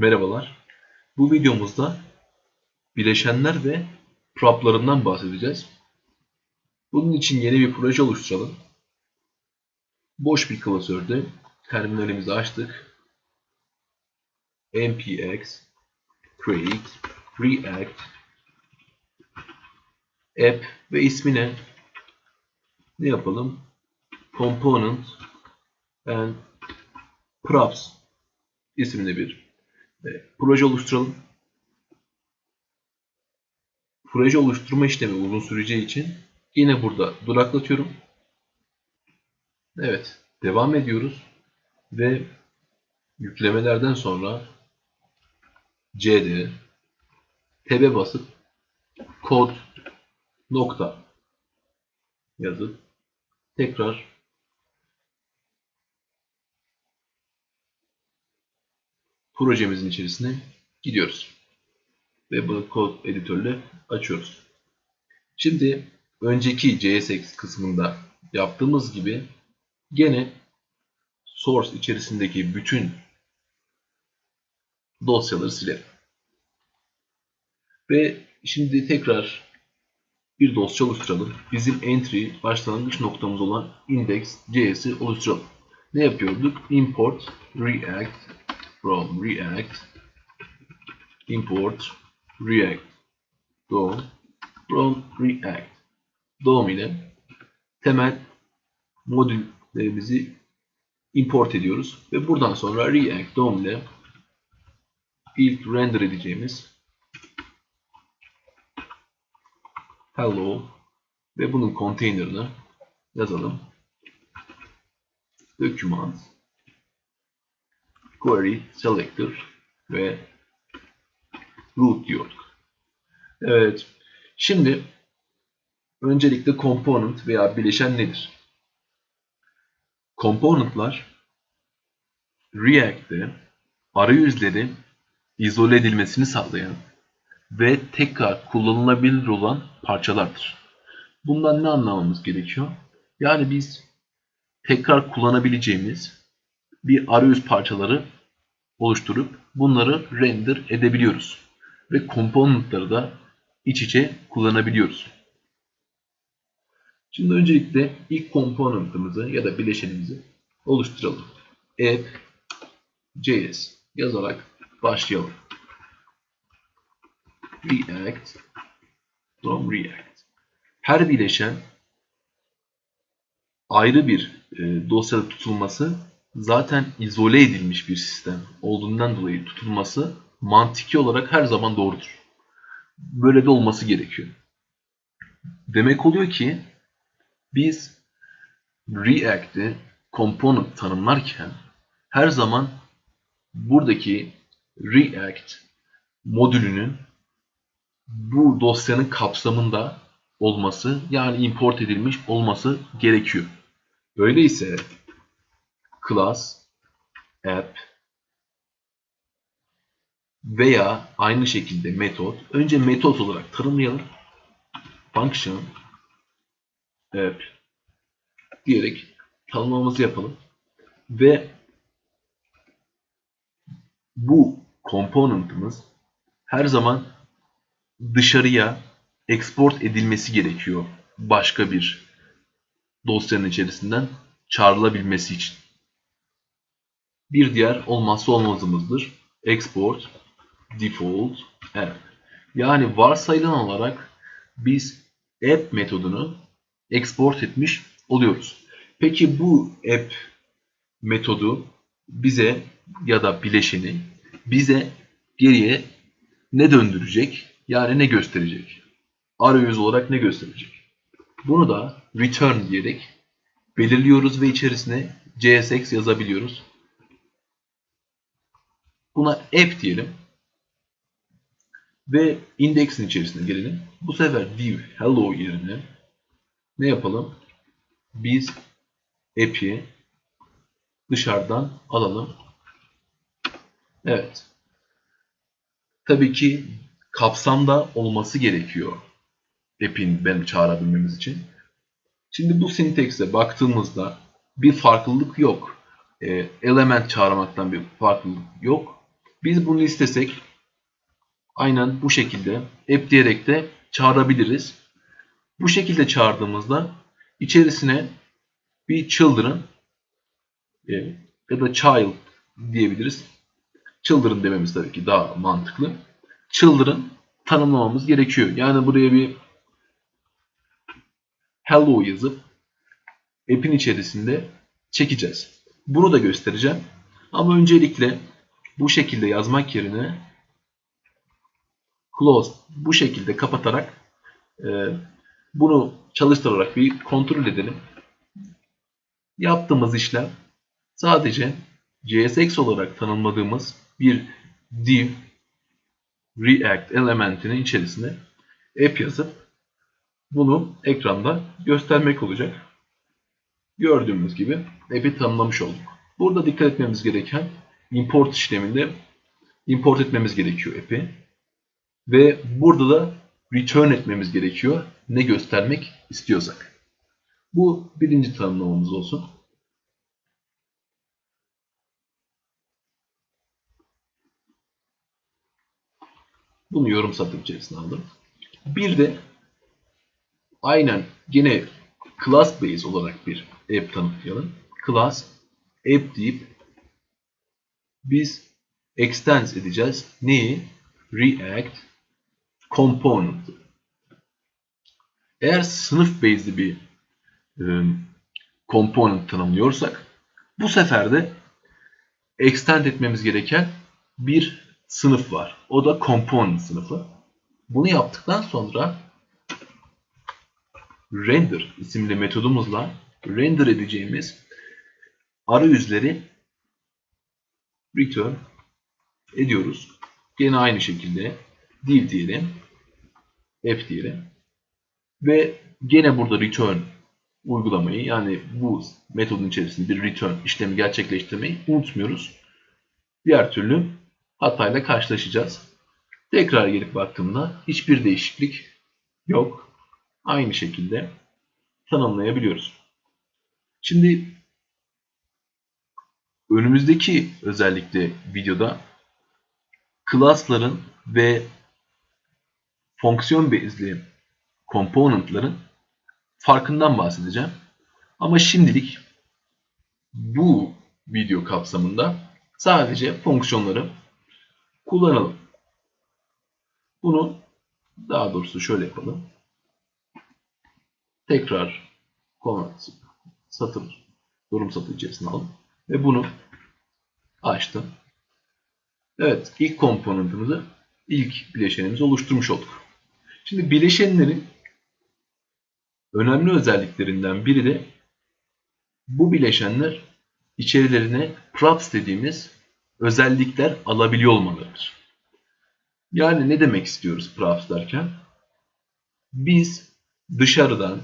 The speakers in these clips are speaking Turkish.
Merhabalar. Bu videomuzda bileşenler ve proplarından bahsedeceğiz. Bunun için yeni bir proje oluşturalım. Boş bir klasörde terminalimizi açtık. npx create react app ve ismine ne yapalım? Component and props isimli bir proje oluşturalım. Proje oluşturma işlemi uzun süreceği için yine burada duraklatıyorum. Evet, devam ediyoruz ve yüklemelerden sonra cd tab basıp kod nokta yazıp tekrar projemizin içerisine gidiyoruz. Ve bunu kod editörle açıyoruz. Şimdi önceki JSX kısmında yaptığımız gibi gene source içerisindeki bütün dosyaları silerim. Ve şimdi tekrar bir dosya oluşturalım. Bizim entry başlangıç noktamız olan index.js'i oluşturalım. Ne yapıyorduk? Import react from react import react DOM from react DOM ile temel modüllerimizi import ediyoruz ve buradan sonra react DOM ile ilk render edeceğimiz hello ve bunun container'ını yazalım. Document query selector ve root diyorduk. Evet. Şimdi öncelikle component veya bileşen nedir? Componentlar React'te arayüzleri izole edilmesini sağlayan ve tekrar kullanılabilir olan parçalardır. Bundan ne anlamamız gerekiyor? Yani biz tekrar kullanabileceğimiz bir arayüz parçaları oluşturup bunları render edebiliyoruz. Ve componentları da iç içe kullanabiliyoruz. Şimdi öncelikle ilk component'ımızı ya da bileşenimizi oluşturalım. app js yazarak başlayalım. React from React. Her bileşen ayrı bir e, dosyada tutulması zaten izole edilmiş bir sistem olduğundan dolayı tutulması mantiki olarak her zaman doğrudur. Böyle de olması gerekiyor. Demek oluyor ki biz React'i component tanımlarken her zaman buradaki React modülünün bu dosyanın kapsamında olması yani import edilmiş olması gerekiyor. Öyleyse class, app veya aynı şekilde metot. Önce metot olarak tanımlayalım. Function app diyerek tanımlamamızı yapalım. Ve bu component'ımız her zaman dışarıya export edilmesi gerekiyor. Başka bir dosyanın içerisinden çağrılabilmesi için. Bir diğer olmazsa olmazımızdır. Export default app. Yani varsayılan olarak biz app metodunu export etmiş oluyoruz. Peki bu app metodu bize ya da bileşeni bize geriye ne döndürecek? Yani ne gösterecek? Arayüz olarak ne gösterecek? Bunu da return diyerek belirliyoruz ve içerisine CSX yazabiliyoruz. Buna app diyelim. Ve indeksin içerisine gelelim. Bu sefer div hello yerine ne yapalım? Biz app'i dışarıdan alalım. Evet. Tabii ki kapsamda olması gerekiyor app'in ben çağırabilmemiz için. Şimdi bu sintekse baktığımızda bir farklılık yok. E, element çağırmaktan bir farklılık yok. Biz bunu istesek aynen bu şekilde app diyerek de çağırabiliriz. Bu şekilde çağırdığımızda içerisine bir children e, ya da child diyebiliriz. Children dememiz tabii ki daha mantıklı. Children tanımlamamız gerekiyor. Yani buraya bir hello yazıp app'in içerisinde çekeceğiz. Bunu da göstereceğim. Ama öncelikle bu şekilde yazmak yerine close bu şekilde kapatarak e, bunu çalıştırarak bir kontrol edelim. Yaptığımız işlem sadece CSX olarak tanımladığımız bir div React elementinin içerisine app yazıp bunu ekranda göstermek olacak. Gördüğümüz gibi app'i tanımlamış olduk. Burada dikkat etmemiz gereken import işleminde import etmemiz gerekiyor app'i. Ve burada da return etmemiz gerekiyor. Ne göstermek istiyorsak. Bu birinci tanımlamamız olsun. Bunu yorum satır içerisine aldım. Bir de aynen yine class base olarak bir app tanımlayalım. Class app deyip biz extend edeceğiz. Neyi? React component. Eğer sınıf based'li bir e, component tanımlıyorsak bu sefer de extend etmemiz gereken bir sınıf var. O da component sınıfı. Bunu yaptıktan sonra render isimli metodumuzla render edeceğimiz arayüzleri return ediyoruz. Yine aynı şekilde div diyelim, f diyelim ve gene burada return uygulamayı yani bu metodun içerisinde bir return işlemi gerçekleştirmeyi unutmuyoruz. Diğer türlü hatayla karşılaşacağız. Tekrar gelip baktığımda hiçbir değişiklik yok. Aynı şekilde tanımlayabiliyoruz. Şimdi önümüzdeki özellikle videoda class'ların ve fonksiyon bezli component'ların farkından bahsedeceğim. Ama şimdilik bu video kapsamında sadece fonksiyonları kullanalım. Bunu daha doğrusu şöyle yapalım. Tekrar satır yorum satır içerisine alalım ve bunu açtım. Evet, ilk komponentimizi, ilk bileşenimizi oluşturmuş olduk. Şimdi bileşenlerin önemli özelliklerinden biri de bu bileşenler içerilerine props dediğimiz özellikler alabiliyor olmalarıdır. Yani ne demek istiyoruz props derken? Biz dışarıdan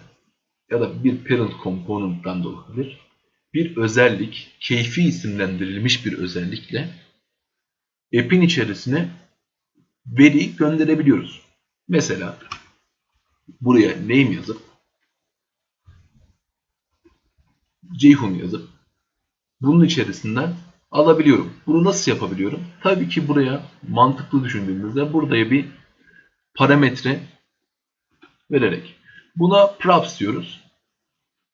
ya da bir parent component'tan da olabilir. Bir özellik, keyfi isimlendirilmiş bir özellikle app'in içerisine veri gönderebiliyoruz. Mesela buraya name yazıp Ceyhun yazıp bunun içerisinden alabiliyorum. Bunu nasıl yapabiliyorum? Tabii ki buraya mantıklı düşündüğümüzde buraya bir parametre vererek. Buna props diyoruz.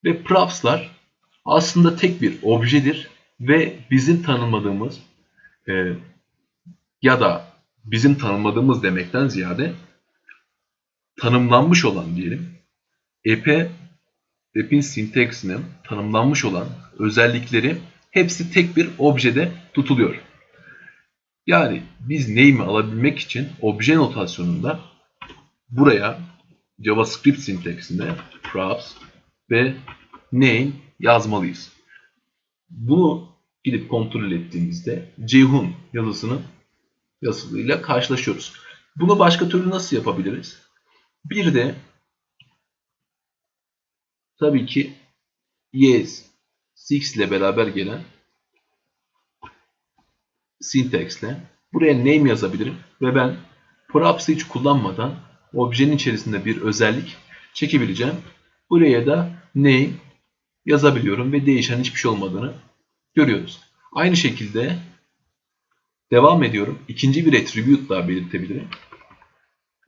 Ve props'lar aslında tek bir objedir ve bizim tanımladığımız e, ya da bizim tanımladığımız demekten ziyade tanımlanmış olan diyelim app'e app'in sintaksinin tanımlanmış olan özellikleri hepsi tek bir objede tutuluyor. Yani biz name'i alabilmek için obje notasyonunda buraya JavaScript sintaksinde props ve name yazmalıyız. Bunu gidip kontrol ettiğimizde Ceyhun yazısının yazılıyla karşılaşıyoruz. Bunu başka türlü nasıl yapabiliriz? Bir de tabii ki yes, six ile beraber gelen syntaxle buraya name yazabilirim ve ben props'ı hiç kullanmadan objenin içerisinde bir özellik çekebileceğim. Buraya da name yazabiliyorum ve değişen hiçbir şey olmadığını görüyoruz. Aynı şekilde Devam ediyorum. İkinci bir attribute daha belirtebilirim.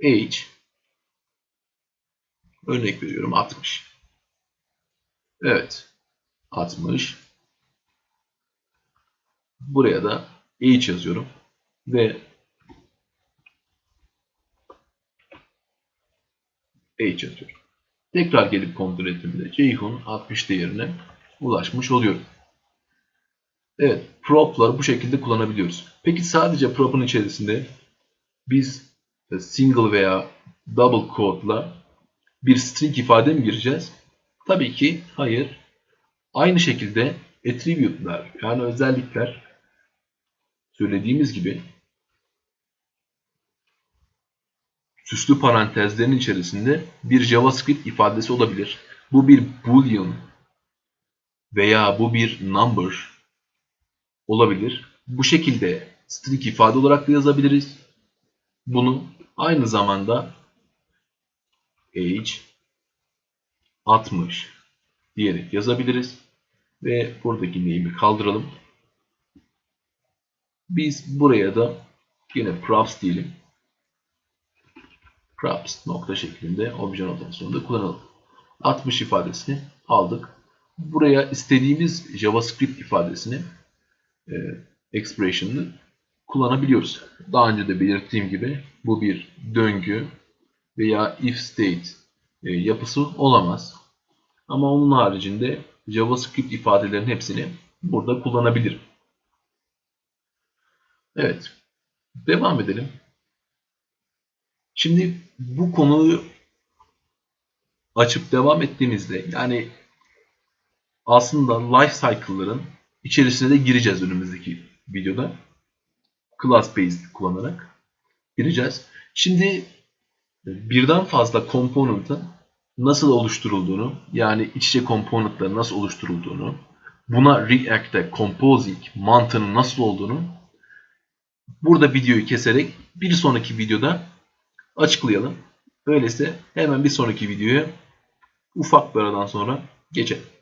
Age örnek veriyorum 60. Evet. 60. Buraya da age yazıyorum ve age yazıyorum. Tekrar gelip kontrol ettiğimde Ceyhun 60 değerine ulaşmış oluyorum. Evet, prop'ları bu şekilde kullanabiliyoruz. Peki sadece prop'un içerisinde biz single veya double quote'la bir string ifade mi gireceğiz? Tabii ki hayır. Aynı şekilde attribute'lar yani özellikler söylediğimiz gibi süslü parantezlerin içerisinde bir JavaScript ifadesi olabilir. Bu bir boolean veya bu bir number olabilir. Bu şekilde string ifade olarak da yazabiliriz. Bunu aynı zamanda age 60 diyerek yazabiliriz. Ve buradaki name'i kaldıralım. Biz buraya da yine props diyelim. Props nokta şeklinde obje notasyonunda kullanalım. 60 ifadesini aldık. Buraya istediğimiz JavaScript ifadesini e, expression'ını kullanabiliyoruz. Daha önce de belirttiğim gibi bu bir döngü veya if state e, yapısı olamaz. Ama onun haricinde JavaScript ifadelerin hepsini burada kullanabilirim. Evet. Devam edelim. Şimdi bu konuyu açıp devam ettiğimizde yani aslında life cycle'ların içerisine de gireceğiz önümüzdeki videoda. Class based kullanarak gireceğiz. Şimdi birden fazla component'ın nasıl oluşturulduğunu yani iç içe component'ların nasıl oluşturulduğunu buna React'te composing mantığının nasıl olduğunu burada videoyu keserek bir sonraki videoda açıklayalım. Öyleyse hemen bir sonraki videoya ufak bir aradan sonra geçelim.